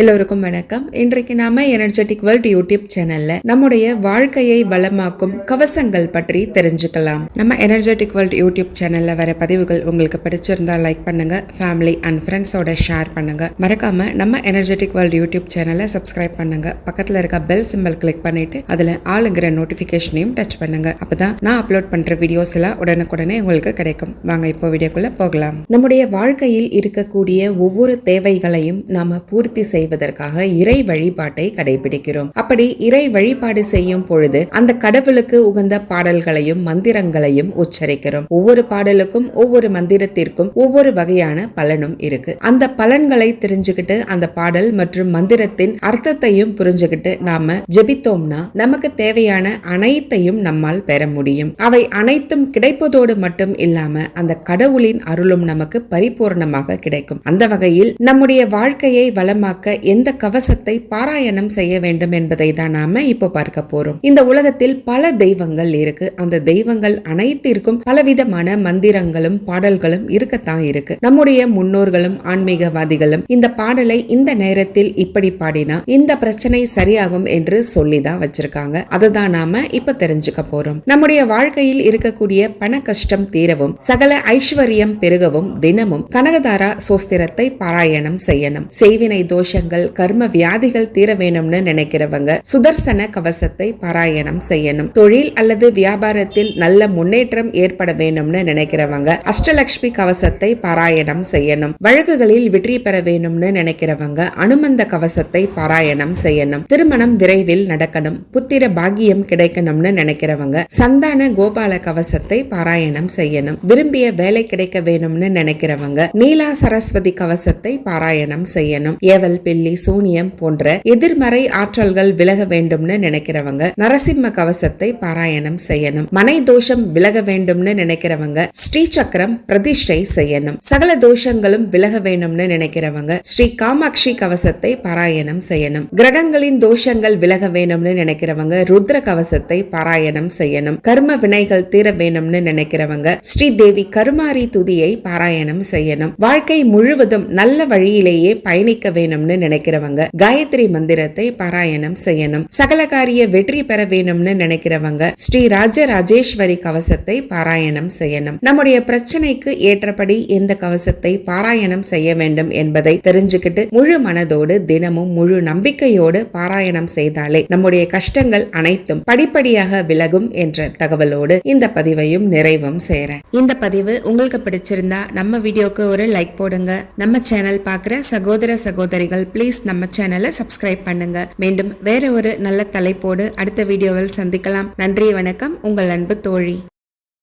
எல்லோருக்கும் வணக்கம். இன்றைக்கு நாம எனர்ஜெட்டிக் வேர்ல்ட் யூடியூப் சேனல்ல நம்முடைய வாழ்க்கையை வளமாக்கும் கவசங்கள் பற்றி தெரிஞ்சுக்கலாம். நம்ம எனர்ஜெட்டிக் வேர்ல்ட் யூடியூப் சேனல்ல வர பதிவுகள் உங்களுக்கு பிடிச்சிருந்தா லைக் பண்ணுங்க ஃபேமிலி அண்ட் ஃப்ரெண்ட்ஸோட ஷேர் பண்ணுங்க. மறக்காம நம்ம எனர்ஜெட்டிக் வேர்ல்ட் யூடியூப் சேனலை சப்ஸ்கிரைப் பண்ணுங்க. பக்கத்துல இருக்க பெல் சிம்பல் கிளிக் பண்ணிட்டு அதுல ஆளுங்கிற நோட்டிபிகேஷனையும் டச் பண்ணுங்க. அப்பதான் நான் அப்லோட் பண்ற வீடியோஸ் எல்லாம் உடனுக்குடனே உங்களுக்கு கிடைக்கும். வாங்க இப்போ வீடியோக்குள்ள போகலாம். நம்முடைய வாழ்க்கையில் இருக்கக்கூடிய ஒவ்வொரு தேவைகளையும் நாம பூர்த்தி செய்வதற்காக இறை வழிபாட்டை கடைபிடிக்கிறோம். அப்படி இறை வழிபாடு செய்யும் பொழுது அந்த கடவுளுக்கு உகந்த பாடல்களையும் மந்திரங்களையும் உச்சரிக்கிறோம். ஒவ்வொரு பாடலுக்கும் ஒவ்வொரு மந்திரத்திற்கும் ஒவ்வொரு வகையான பலனும் இருக்கு. அந்த பலன்களை தெரிஞ்சுக்கிட்டு அந்த பாடல் மற்றும் மந்திரத்தின் அர்த்தத்தையும் புரிஞ்சுக்கிட்டு நாம ஜெபித்தோம்னா நமக்கு தேவையான அனைத்தையும் நம்மால் பெற முடியும். அவை அனைத்தும் கிடைப்பதோடு மட்டும் இல்லாம அந்த கடவுளின் அருளும் நமக்கு பரிபூர்ணமாக கிடைக்கும். அந்த வகையில் நம்முடைய வாழ்க்கையை வளமாக்க எந்த கவசத்தை பாராயணம் செய்ய வேண்டும் என்பதை தான் நாம இப்போ பார்க்க போறோம். இந்த உலகத்தில் பல தெய்வங்கள் இருக்கு. அந்த தெய்வங்கள் அனைத்திற்கும் பலவிதமான மந்திரங்களும் பாடல்களும் இருக்கத்தான் இருக்கு. நம்முடைய முன்னோர்களும் ஆன்மீகவாதிகளும் இந்த பாடலை இந்த நேரத்தில் இப்படி பாடினா இந்த பிரச்சனை சரியாகும் என்று சொல்லிதான் வச்சிருக்காங்க. அதை தான் நாம இப்ப தெரிஞ்சுக்க போறோம். நம்முடைய வாழ்க்கையில் இருக்கக்கூடிய பண கஷ்டம் தீரவும் சகல ஐஸ்வர்யம் பெருகவும் தினமும் கனகதாரா சோஸ்திரத்தை பாராயணம் செய்யணும். செய்வினை தோஷங்கள் கர்ம வியாதிகள் தீர வேணும்னு நினைக்கிறவங்க சுதர்சன கவசத்தை பாராயணம் செய்யணும். தொழில் அல்லது வியாபாரத்தில் நல்ல முன்னேற்றம் ஏற்பட வேணும்னு நினைக்கிறவங்க அஷ்டலட்சுமி கவசத்தை பாராயணம் செய்யணும். வழக்குகளில் வெற்றி பெற வேணும்னு நினைக்கிறவங்க அனுமந்த கவசத்தை பாராயணம் செய்யணும். திருமணம் விரைவில் நடக்கணும். புத்திர பாகியம் கிடைக்கணும்னு நினைக்கிறவங்க சந்தான கோபால கவசத்தை பாராயணம் செய்யணும். விரும்பிய வேலை கிடைக்க வேணும்னு நினைக்கிறவங்க நீலா சரஸ்வதி கவசத்தை பாராயணம் செய்யணும். ஏவல் பில்லி சூனியம் போன்ற எதிர்மறை ஆற்றல்கள் விலக வேண்டும்னு நினைக்கிறவங்க நரசிம்ம கவசத்தை பாராயணம் செய்யணும். மனை தோஷம் விலக வேண்டும்னு நினைக்கிறவங்க ஸ்ரீ சக்கரம் பிரதிஷ்டை செய்யணும். சகல தோஷங்களும் விலக வேண்டும்னு நினைக்கிறவங்க ஸ்ரீ காமாட்சி கவசத்தை பாராயணம் செய்யணும். கிரகங்களின் தோஷங்கள் விலக வேணும்னு நினைக்கிறவங்க ருத்ர கவசத்தை பாராயணம் செய்யணும். கர்ம வினைகள் தீர வேணும்னு நினைக்கிறவங்க ஸ்ரீ தேவி கருமாரி துதியை பாராயணம் செய்யணும். வாழ்க்கை முழுவதும் நல்ல வழியிலேயே பயணிக்க வேணும்னு நினைக்கிறவங்க காயத்ரி மந்திரத்தை பாராயணம் செய்யணும். சகல காரிய வெற்றி பெற வேணும்னு நினைக்கிறவங்க ஸ்ரீ ராஜராஜேஸ்வரி கவசத்தை பாராயணம் செய்யணும். நம்முடைய பிரச்சனைக்கு ஏற்றபடி எந்த கவசத்தை பாராயணம் செய்ய வேண்டும் என்பதை தெரிஞ்சுக்கிட்டு முழு மனதோடு தினமும் முழு நம்பிக்கையோடு பாராயணம் செய்தாலே நம்முடைய கஷ்டங்கள் அனைத்தும் படிப்படியாக விலகும் என்ற தகவலோடு இந்த பதிவையும் நிறைவும் செய்றேன். இந்த பதிவு உங்களுக்கு பிடிச்சிருந்தா நம்ம வீடியோக்கு ஒரு லைக் போடுங்க. நம்ம சேனல் பார்க்குற சகோதர சகோதரிகள் ப்ளீஸ் நம்ம சேனலை சப்ஸ்கிரைப் பண்ணுங்க. மீண்டும் வேற ஒரு நல்ல தலைப்போடு அடுத்த வீடியோவில் சந்திக்கலாம். நன்றி வணக்கம். உங்கள் அன்பு தோழி.